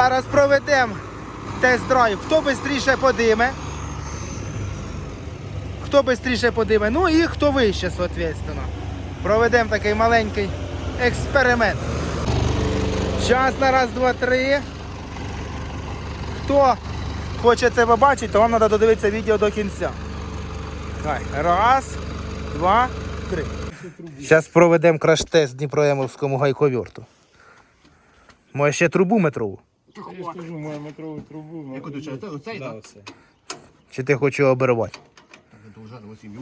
Зараз проведемо тест-драйв. Хто швидше подиме. Хто швидше подиме. Ну і хто вище, соответственно. Проведемо такий маленький експеримент. Час на раз, два, три. Хто хоче це побачити, то вам треба додивитися відео до кінця. Давай. Раз, два, три. Зараз проведемо краш-тест Дніпроємовському гайковерту. Може ще трубу метрову? Я ж кажу, маю метрову трубу. Яку ти чай? Оцей, Да, так? оце. Чи ти хочеш його обірвати? Довжана 8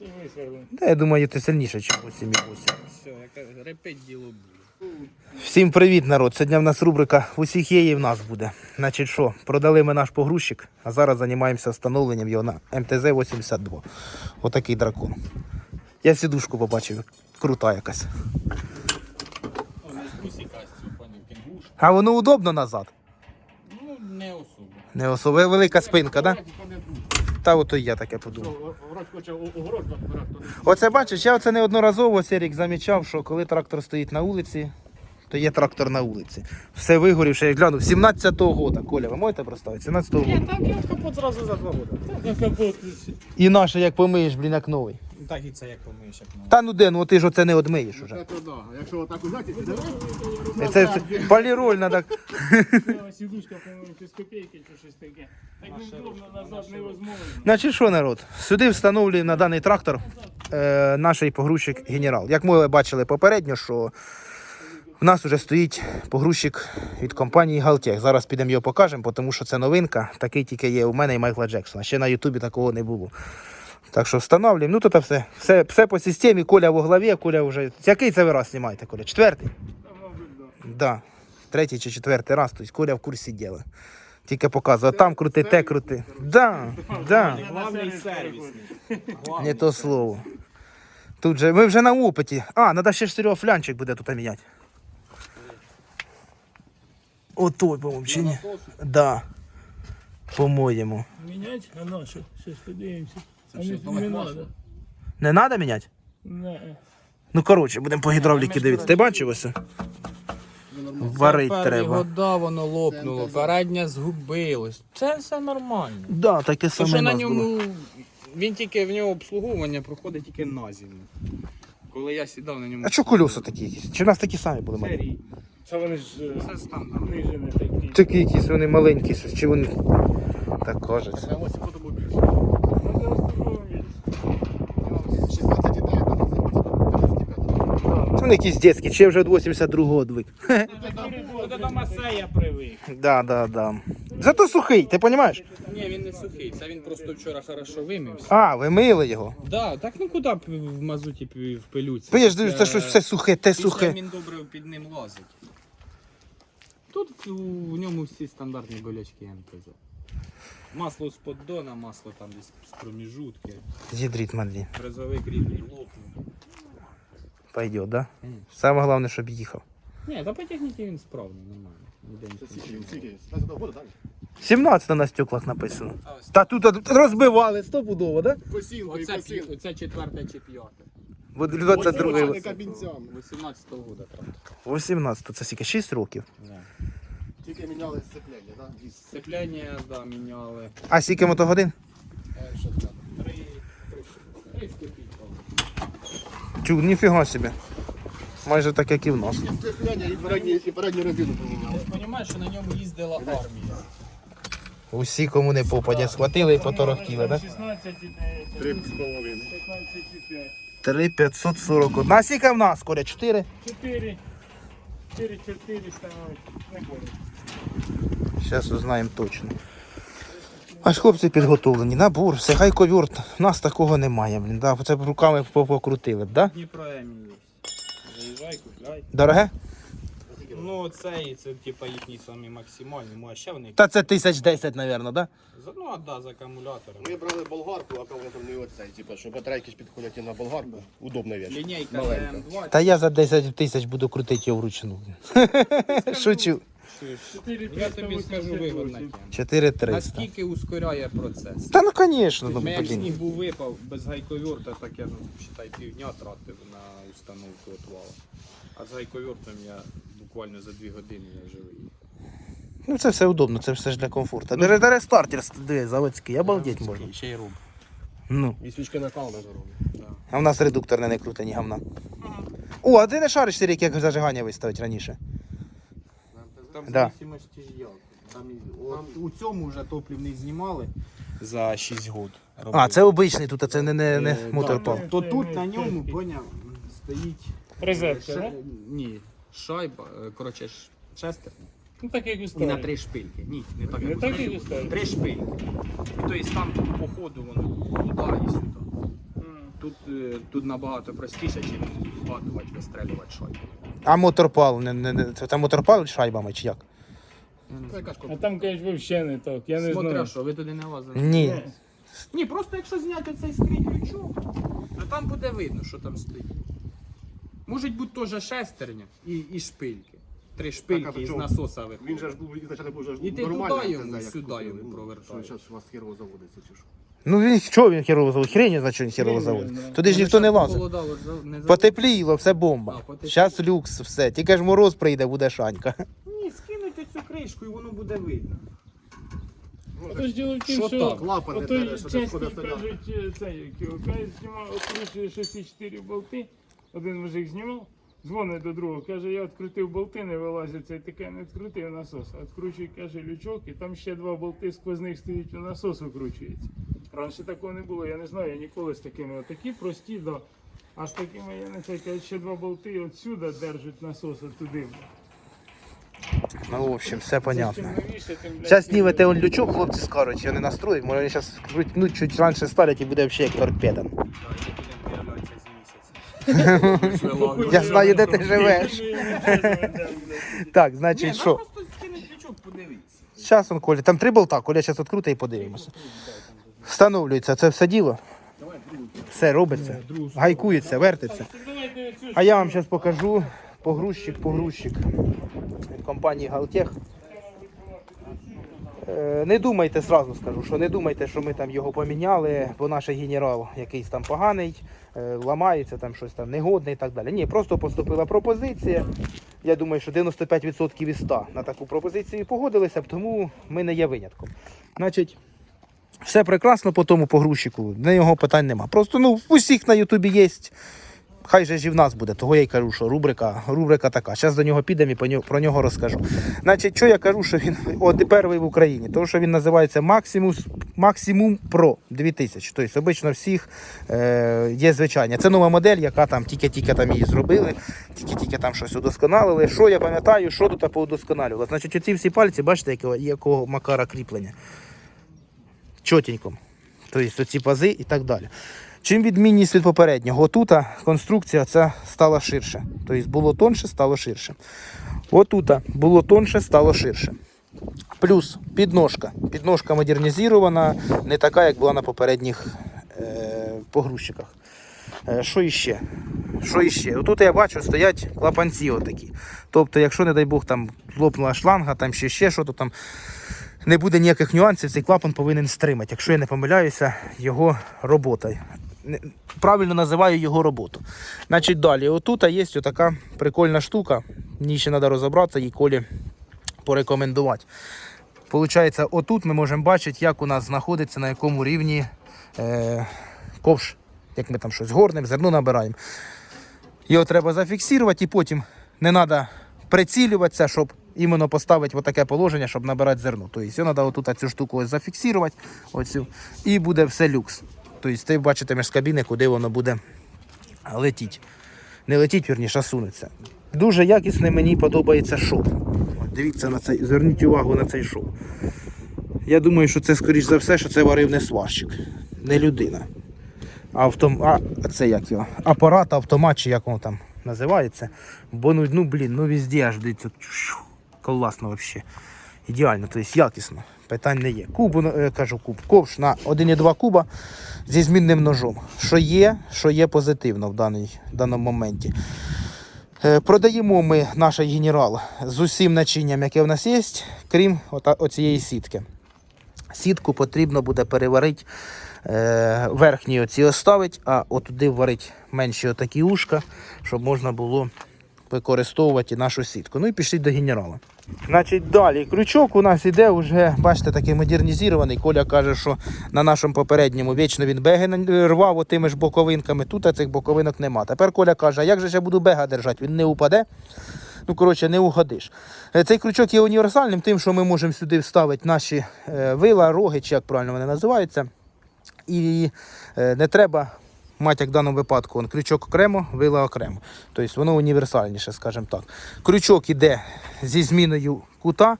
Дивись, Орлен. Та я думаю, ти сильніше, ніж 8,8. Все, яка репеть діло буде. Всім привіт, народ! Сьогодні в нас рубрика в усіх є і в нас буде. Значить що, продали ми наш погрузчик, а зараз займаємося встановленням його на МТЗ-82. Отакий дракон. Я сідушку побачив, крута якась. О, не спусіка з цю пані кенгуш. А воно удобно назад. Ну, не особо. Не особо велика спинка, так? Та ото й я таке подумав. Оце бачиш, я оце неодноразово Серік замічав, що коли трактор стоїть на вулиці, то є трактор на вулиці. Все вигорівше, я глянув, 17-го года, Коля, ви можете представити? 17-го года. так я капот зразу за два роки. Так, на капот. І наше, як помиєш, блін, як новий. Так і це як помиєш, як новий. Та ну де, ну ти ж оце не одмиєш уже. Це да. Якщо отак узяти, то Це, це поліроль треба. Сідушка, по-моєму, без копійки чи щось таке. Так неудобно назад невозможно. Значить що, народ? Сюди встановлюємо на даний трактор е, наш погрузчик генерал. Як ми бачили попередньо, що в нас вже стоїть погрузчик від компанії Галтех. Зараз підемо його покажемо, тому що це новинка. Такий тільки є у мене і Майкла Джексона. Ще на Ютубі такого не було. Так що встановлюємо. Ну тут все. Все, все по системі. Коля в главі, Коля вже. Який це ви раз знімаєте, Коля? Четвертий? Да. Третій чи четвертий раз, тобто Коля в курсі діла. Тільки показує, там крути, те крути. Да, да. Главний сервісний. Не то слово. Тут же, ми вже на опиті. А, треба ще ж Серега флянчик буде тут міняти. Отой, по-моєму, чи ні? Да. По-моєму. Мінять? А на що? Щось подивимося. А не, щось не надо. Не треба міняти? Не. Ну, коротше, будемо по гідравліки дивитися. Ти бачив ось? Варить треба. года воно лопнуло, переднє згубилось. Це все нормально. Да, таке саме що на нас було. ньому він тільки в нього обслуговування проходить тільки на зиму. Коли я сідав на ньому. А що колеса такі якісь? Чи в нас такі самі були? Це маленькі? Це вони ж е, Це стандарт. такі. Такі якісь вони маленькі, щось, чи вони так кажеться. Це ось фото був більше. Ну, це остановились. 16 ідей, а там це 55. Вони якісь дітські, чи вже від 82-го двик. Це до Масея привик. Да, да, да. Зато сухий, ти розумієш? Ні, він не сухий, це він просто вчора хорошо вимився. А, ви мили його. Да, так ну куди б в мазуті б в пилюці? Ж дивіться, це щось все сухе, те Після сухе. він добре під ним лазить. Тут у ньому всі стандартні болячки МТЗ. Масло з поддона, масло там десь з проміжутки, Зідріть манлі. призовик рівний лопнув. Пойдет, да? Мгм. Саме головне, щоб їхав. Ні, та по техніці він справний, нормально. Ніде нічого не Скільки? 16 года, так? 17 на стеклах написано. Та тут розбивали стопудово, да? Косілкою, Оце, пі- оце четверте чи п'яте. Буде 22 вони кабінцями. 18-го года трактор. 18 це скільки? 6 років. Да. Тільки міняли сцеплення, так? Із- Сцепляння, да, міняли. А скільки мотогодин? Е, Що там? Три, три, три Чу, ніфіга собі. Майже так, як і в нас. І передню резину поміняли. Розумієш, що на ньому їздила армія. Усі, кому не попадя, схватили і поторохтіли, да? 16 ідеї. Три з половиною. 15,5. 3541. А скільки в нас, Коля? 4? 4. 4 4 становить. Не. Зараз узнаємо точно. Аж хлопці підготовлені. Набор, все, хай ковюрт. У нас такого немає, блін. Да? Це б руками покрутили б, да? Дніпро Емі є. Заїжджай, купляй. Дороге? Ну це це типа їхні самі максимальні. Ну ще вони. Та це тисяч десять, мабуть, да? За- Ну а да, з акумулятором. Ми брали болгарку, а коли там не оцей, типу, що батарейки ж підходять і на болгарку. Удобна вещь. Лінійка Маленька. м 2 Та я за 10 тисяч буду крутити його вручну. Шучу. Я тобі скажу вигодна тема. 4300. Наскільки ускоряє процес? Та ну звісно, ну Ми як блін. сніг був випав без гайковерта, так я ну, считай, півдня тратив на установку отвала. А з гайковертом я буквально за дві години я вже виїхав. Ну це все удобно, це все ж для комфорту. Даже, даже стартер диви, заводський, обалдеть можна. Ще й руб. Ну. І свічки накал не заробить. А в нас редуктор не, не крутить, ні говна. О, а ти не шариш Сирік, як зажигання виставити раніше? Там Да. зависимості ж як. Там і- от у цьому вже топливний знімали за 6 год. А, це обичний тут, а це не, не, не Е, моторпал. То тут на ньому, поняв, стоїть Резервка, ша- да? Ні, шайба, е, коротше, ш- шестерня. Ну так як і І на три шпильки. Ні, не так, Не як у так, як старі. Три шпильки. І то є там по ходу воно туди і сюди. М. Тут, е, тут набагато простіше, ніж вгадувати, вистрелювати шайбу. А моторпал, не, не, не, це моторпал шайбами чи як? А там, кажуть, взагалі не так. Я не Смотря знаю. що, ви туди не лазили? Ні. Ні, просто якщо зняти цей скрій крючок, то там буде видно, що там стоїть. Можуть бути теж шестерня і, і шпильки. Три Так, а шпильки при із насоса Він виходять. же ж був ізначально був же ж І ти нормальний, туди йому, це як сюди купили. йому Ну, провертаєш. Що зараз у вас херово заводиться, чи що? Ну він чого він херово заводить? Хрень, що він херово Хрень, заводить. Туди ж ніхто не за- за- Потепліло, все бомба. Потепліло. Зараз люкс, все. Тільки ж мороз прийде, буде шанька. Ні, скинуть оцю кришку і воно буде видно. То діло в тім, Що що так? Клапан не ото бере, що десь кажуть, е, це, як його, знімав, откручує 6,4 болти, один мужик знімав, дзвонить до другого, каже, я відкрутив болти, не вилазять, цей таке не відкрутив насос, відкручує, каже, лючок, і там ще два болти сквозних стоїть, у насос викручується. Раніше такого не було, я не знаю, я ніколи з такими, отакі прості, да. А з такими, я не знаю, ще два болти отсюда держать насос, туди. Ну, в общем, все понятно. Зараз знімете он лючок, хлопці скажуть, його не настроїть, може вони зараз крутнуть чуть раніше ставлять і буде взагалі як торпеда. Я знаю, де ти живеш. Так, значить, ну що? просто скинуть лючок, подивіться. Зараз он Коля. Там три болта, Коля зараз відкрутить і подивимося. Встановлюється це все діло. Все робиться. Гайкується, вертиться. А я вам зараз покажу погрузчик, погрузчик від компанії Галтех. Е, Не думайте, сразу скажу, що не думайте, що ми там його поміняли, бо наш генерал якийсь там поганий, ламається, там щось там негодне і так далі. Ні, просто поступила пропозиція. Я думаю, що 95% із 100 на таку пропозицію погодилися, тому ми не є винятком. Значить, все прекрасно по тому погрузчику, на його питань нема. Просто ну, усіх на Ютубі є. Хай же ж і в нас буде, того я й кажу, що рубрика, рубрика така. Зараз до нього підемо і про нього розкажу. Значить, що я кажу, що він от перший в Україні, тому що він називається Maximus, Maximum Pro 2000. Тобто, обично всіх е, є звичайні. Це нова модель, яка там тільки-тільки там її зробили, тільки-тільки там щось удосконалили. Що я пам'ятаю, що тут поудосконалювали. Значить, оці всі пальці, бачите, якого, якого макара кріплення. Чотенько. Тобто оці пази і так далі. Чим відмінність від попереднього? Отута конструкція ця стала ширше. Тобто було тонше, стало ширше. Отута було тонше, стало ширше. Плюс підножка. Підножка модернізована, не така, як була на попередніх е, погрузчиках. Е, що іще? Що іще? Отут я бачу, стоять клапанці отакі. Тобто, якщо, не дай Бог, там лопнула шланга, там ще ще що, то там не буде ніяких нюансів, цей клапан повинен стримати. Якщо я не помиляюся, його робота. Правильно називаю його роботу. Значить, далі, отут є така прикольна штука. Мені ще треба розібратися їй колі порекомендувати. Получається, отут ми можемо бачити, як у нас знаходиться, на якому рівні е, ковш. Як ми там щось горнемо, зерно набираємо. Його треба зафіксувати і потім не треба прицілюватися, щоб іменно поставити таке положення, щоб набирати зерно. Тобто його треба отут цю штуку ось зафіксувати, оцю, і буде все люкс. Тобто ти бачитимеш з кабіни, куди воно буде летіти. Не летіть, вірніше, а сунеться. Дуже якісний мені подобається шов. Дивіться на цей, зверніть увагу на цей шов. Я думаю, що це, скоріш за все, що це варив не сварщик, не людина. Автом... А, це як його? Апарат, автомат, чи як воно там називається. Бо ну, ну блін, ну везде аж дивіться. Класно взагалі. Ідеально, тобто якісно. Питань не є. Куб, е, кажу, куб. Ковш на 1,2 куба зі змінним ножом. Що є, що є позитивно в даний, даному моменті. Е, Продаємо ми наш генерал з усім начинням, яке в нас є, крім оцієї сітки. Сітку потрібно буде переварити, е, верхні оці оставити, а отуди варити менші отакі ушка, щоб можна було використовувати нашу сітку. Ну і пішли до генерала. Значить, далі. Крючок у нас іде вже, бачите, такий модернізований. Коля каже, що на нашому попередньому вічно він беги рвав отими ж боковинками. Тут цих боковинок нема. Тепер Коля каже, а як же я буду бега держати? Він не упаде. Ну, коротше, не угодиш. Е, Цей крючок є універсальним, тим, що ми можемо сюди вставити наші е, вила, роги, чи як правильно вони називаються. І е, не треба мати, як в даному випадку, он, крючок окремо, вила окремо. Тобто воно універсальніше, скажімо так. Крючок іде зі зміною кута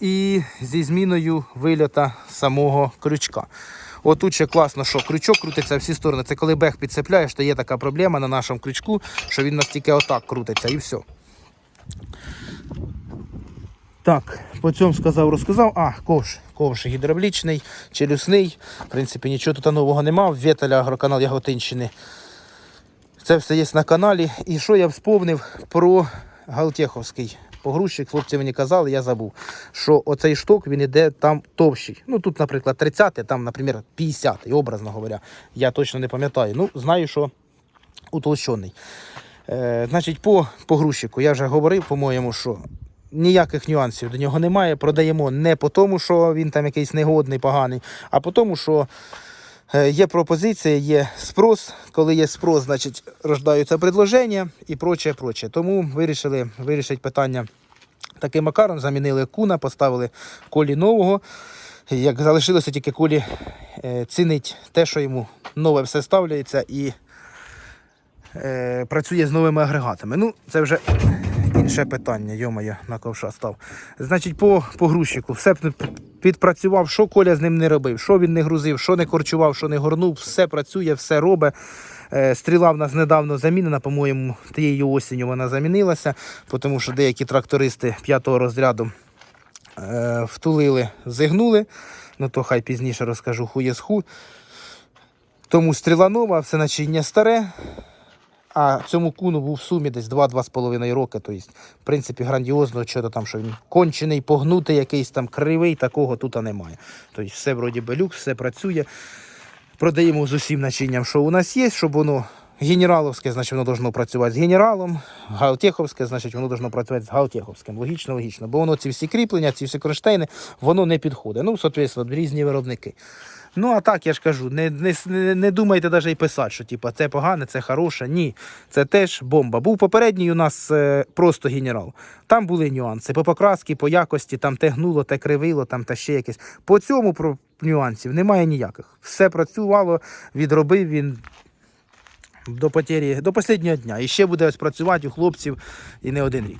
і зі зміною вильота самого крючка. Отут ще класно, що крючок крутиться в всі сторони. Це коли бег підцепляєш, то є така проблема на нашому крючку, що він настільки отак крутиться і все. Так, по цьому сказав, розказав. А, ковш. Ковш гідравлічний, челюсний. В принципі, нічого тут нового нема. Вєтеля агроканал Яготинщини. Це все є на каналі. І що я вспомнив про Галтєховський погрузчик. Хлопці мені казали, я забув, що оцей шток він іде там товщий. Ну тут, наприклад, 30, там, наприклад, 50, образно говоря. Я точно не пам'ятаю. Ну, знаю, що утолщений. Е, значить, по погрузчику я вже говорив, по-моєму, що ніяких нюансів до нього немає. Продаємо не по тому, що він там якийсь негодний, поганий, а по тому, що е, є пропозиція, є спрос. Коли є спрос, значить рождаються предложення і проче, проче. Тому вирішили вирішити питання таким макаром. Замінили куна, поставили колі нового. Як залишилося тільки колі е, цінить те, що йому нове все ставляється і е, працює з новими агрегатами. Ну, це вже інше питання, йомаю, на ковша став. Значить, по погрузчику все підпрацював, що Коля з ним не робив, що він не грузив, що не корчував, що не горнув, все працює, все робить. Е, Стріла в нас недавно замінена, по-моєму, тією осінню вона замінилася, тому що деякі трактористи п'ятого розряду е, втулили, зигнули. Ну то хай пізніше розкажу хує з ху. Тому стріла нова, все начиння старе. А цьому куну був в сумі десь 2-2,5 роки. Тобто, в принципі, грандіозно, що то там, що він кончений, погнутий, якийсь там кривий, такого тут немає. Тобто, все вроді би люкс, все працює. Продаємо з усім начинням, що у нас є, щоб воно генераловське, значить воно должно працювати з генералом, галтєховське, значить воно должно працювати з галтєховським. Логічно, логічно. Бо воно ці всі кріплення, ці всі кронштейни, воно не підходить. Ну, соответственно, різні виробники. Ну, а так я ж кажу, не, не, не, думайте навіть і писати, що типу, це погане, це хороше. Ні, це теж бомба. Був попередній у нас е, просто генерал. Там були нюанси по покрасці, по якості, там те гнуло, те кривило, там та ще якесь. По цьому про нюансів немає ніяких. Все працювало, відробив він до потері, до останнього дня. І ще буде ось працювати у хлопців і не один рік.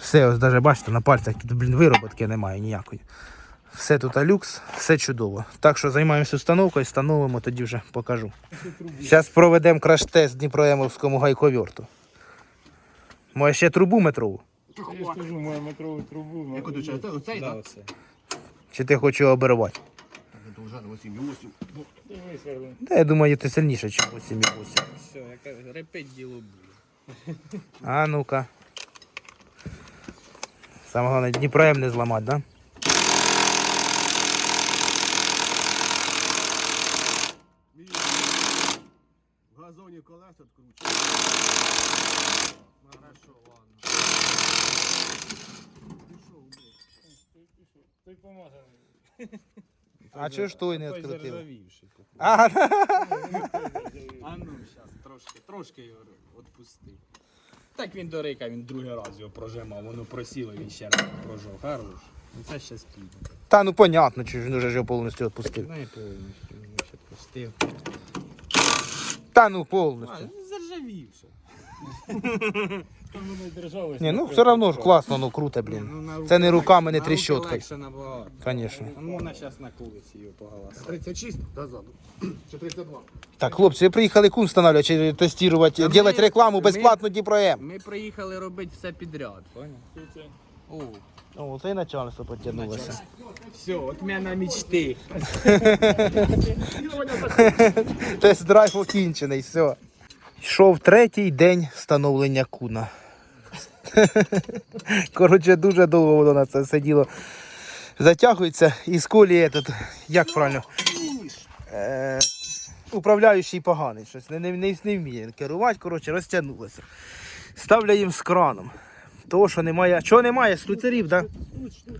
Все, ось навіть бачите, на пальцях блін, вироботки немає ніякої. Все тут люкс, все чудово. Так що займаємося установкою, встановимо, тоді вже покажу. Зараз проведемо краш-тест Дніпроємовському гайковерту. Може ще трубу метрову? Я ж кажу, метрову трубу. Яку ти чай? Оцей, так? Чи ти хочеш його 8,8. Дивись. Та я думаю, ти сильніше, ніж 8,8. Все, яка репеть діло буде. А ну-ка. Саме головне, Дніпроєм не зламати, так? Да? В газоні колеса відкручує. Хорошо, ладно. Той помазаний. А чого ж той не Той відкрутив? А, А ну, зараз трошки, трошки його відпусти. Так він до рейка, він другий раз його прожимав, воно просіло, він ще раз прожав. Хорош. Ну це щас піде. Та ну понятно, чи ж він вже його повністю відпустив. Не повністю, він ще відпустив. Та ну А, повністю. він заржавівши. Ні, ну все одно ж класно, ну круте, блін. Ну, Це не руками, не набагато. Звісно. Ну, Можна зараз на кулиці його поголосити. 36 дозаду. Чи 32? Так, хлопці, ви приїхали кун встановлювати, чи тестувати, робити рекламу ми- безплатно Дніпроєм. Ми приїхали робити все підряд, понял? Це- О, О, це і начальство підтягнулося. все, от мене мечти. Тест-драйв окінчений, все. Йшов третій день встановлення куна. Коротше, дуже довго воно на це сиділо. Затягується і з колії этот, як правильно? Е, управляючий поганий, щось не, не, не, вміє керувати, коротше, розтягнулося. Ставляємо з краном. Того, що немає. Чого немає? Штуцерів, так? Да?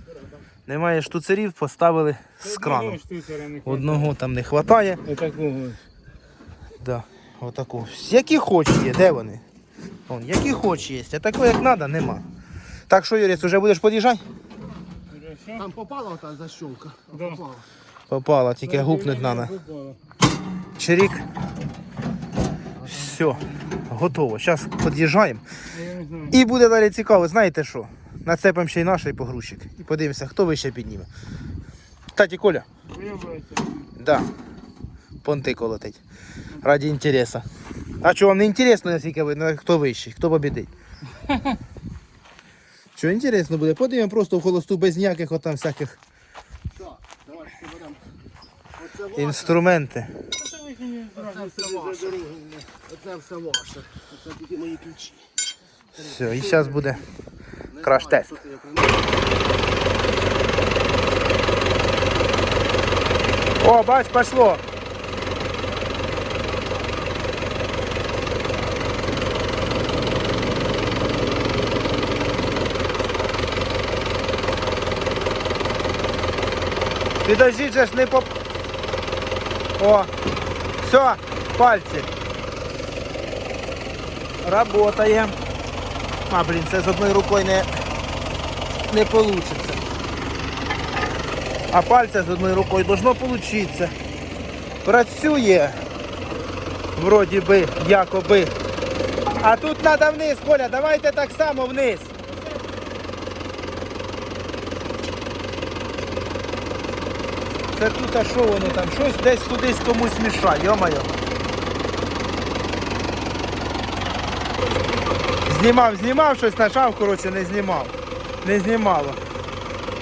Немає штуцерів, поставили з крану. Одного там не вистачає. Да, отаку. Які хоч є, де вони? Вон, які хоч є, а такого як треба, нема. Так що, Юріс, вже будеш під'їжджати? Там попала ота защолка. Да. Попала. Попала, тільки гупнуть треба. Чирік. Все, готово. Зараз під'їжджаємо. І буде далі цікаво, знаєте що? Нацепимо ще й наш погрузчик. І подивимося, хто вище підніме. Кстати, Коля, да. Понти колотить. Раді інтересу. А що вам не інтересно, наскільки ви, хто вищий, хто побідить? Що інтересно буде? Подивимо просто в холосту без ніяких отам всяких Так. Оце ваше. інструменти. Оце все ваше. Оце все ваше. Оце тільки мої ключі. Все, і зараз буде Краш-тест. О, бач, пошло. Підождіть же ж не поп... О, все, пальці. Работає. А, блін, це з одною рукою не, не получиться. А пальця з одною рукою должно получиться. Працює. Вроді би, якоби. А тут треба вниз, Коля, давайте так само вниз. Це тут, а що воно там? Щось десь кудись комусь мішає, йо-моє. Знімав, знімав щось, нажав, коротше, не знімав. Не знімало.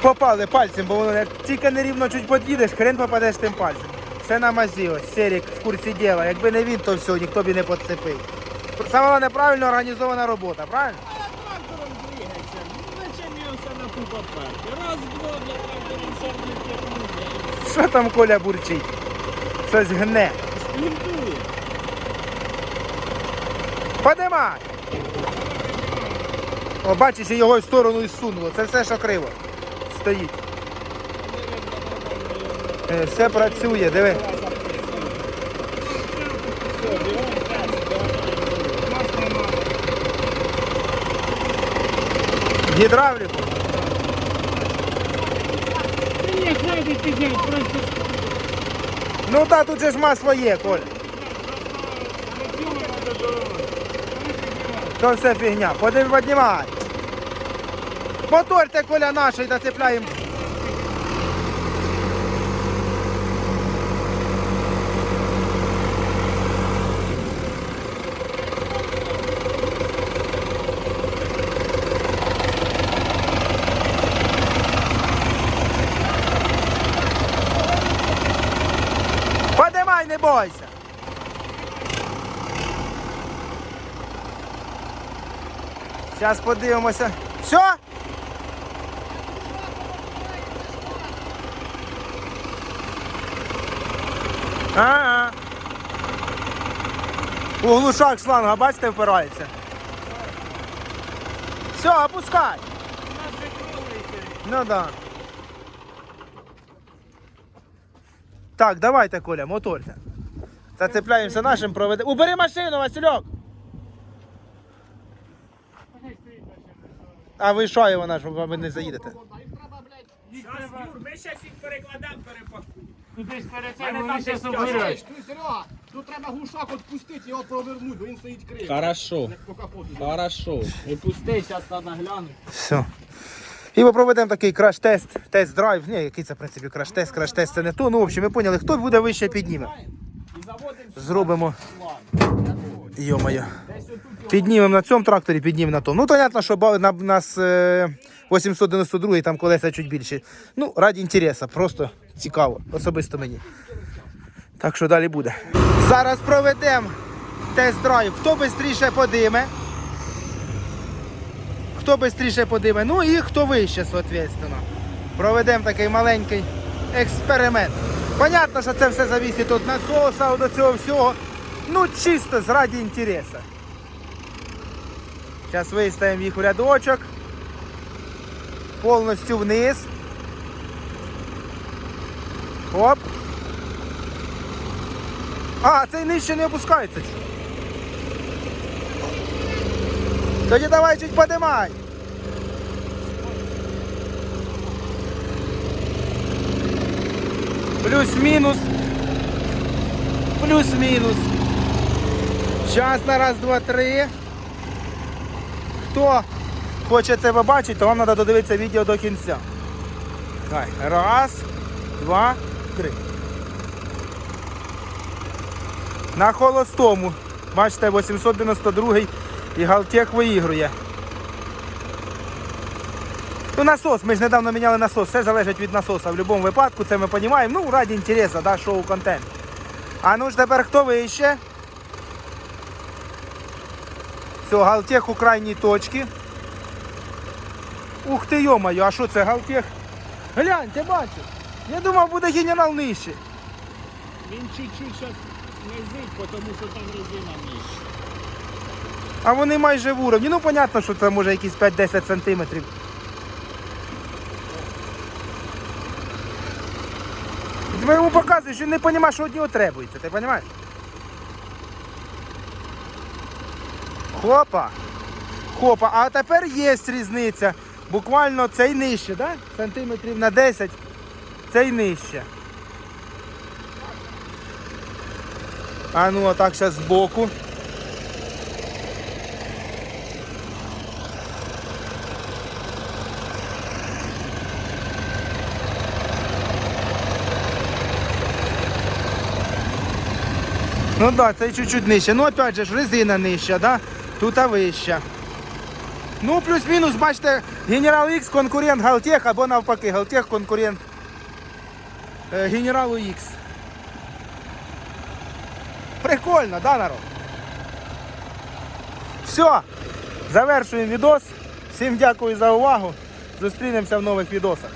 Попали пальцем, бо воно як тільки нерівно чуть під'їдеш, хрен попадеш тим пальцем. Все на мазі, ось, Серік в курсі діла. Якби не він, то все, ніхто б і не підцепив. Саме головне, правильно організована робота, правильно? Трактором двигається. Ну, зачем його все на перти? Раз, два, для трактором тягнути. Що там Коля бурчить? Щось гне. Подимай! О, бачиш, його в сторону і сунуло. Це все, що криво. Стоїть. Е, Все працює, диви. Гідравліку. Та хватить просто Ну та тут же ж масло є, Коль. То все фігня. Подив, піднімай. Мотор ти, Коля наш і доцепляємо. Подимай, не бойся. Зараз подивимося. Все? Ага. У глушак шланга, бачите, впирається. Все, опускай. Ну да. Так, давайте, Коля, моторся. Зацепляємося нашим проведемо. Убери машину, Васильок! А ви що вона ж ви не заїдете? Юр, ми зараз їх перекладемо, перепакуємо. Кудись перед цим вони десь зараз тяжко. Тут, Серега, тут треба глушак відпустити, його провернути, бо він стоїть криво. Хорошо, по капоту. хорошо. І пусти, зараз треба глянути. Все. І ми проведемо такий краш-тест, тест-драйв. Ні, який це в принципі краш-тест, краш-тест це не то. Ну, в общем, ми поняли, хто буде вище підніме. І заводимо Зробимо. Йо-моє. Піднімемо на цьому тракторі, піднімемо на тому. Ну, понятно, що на, нас е, 892 там колеса чуть більше. Ну, раді інтересу, просто цікаво, особисто мені. Так що далі буде. Зараз проведемо тест-драйв. Хто швидше подиме. Хто швидше подиме, ну і хто вище, соответственно. Проведемо такий маленький експеримент. Понятно, що це все зависить від насоса, від цього всього. Ну, чисто з раді інтересу. Зараз виставимо їх в рядочок. повністю вниз. Оп. А, цей нижче не опускається. Тоді давай чуть подимай. Плюс-мінус. Плюс-мінус. Час на раз, два, три. Хто хоче це побачити, то вам треба додивитися відео до кінця. Давай. Раз, два, три. На холостому. Бачите, 892 і Галтек виігрує. Ну, насос, ми ж недавно міняли насос, все залежить від насоса. В будь-якому випадку, це ми розуміємо. Ну, раді інтересу, да, шоу контент. А ну ж тепер хто вище? Все, Галтех у крайній точці. Ух ти, йомаю, а що це Галтех? Глянь, ти бачиш? Я думав, буде генерал нижче. Він чуть-чуть зараз низить, тому що там резина нижча. А вони майже в уровні. Ну, понятно, що це може якісь 5-10 сантиметрів. Ти йому показуєш, що він не розуміє, що від нього требується, ти розумієш? Хопа. Хопа. А тепер є різниця. Буквально цей нижче, да? Сантиметрів на 10. Цей нижче. А ну, отак зараз збоку. Ну да, це чуть-чуть нижче. Ну опять же ж резина нижча, да? Тут вища. Ну, плюс-мінус, бачите, Генерал X конкурент Галтех або навпаки, Галтех конкурент е, Генералу X. Прикольно, да, народ? Все, завершуємо відос. Всім дякую за увагу. Зустрінемося в нових відосах.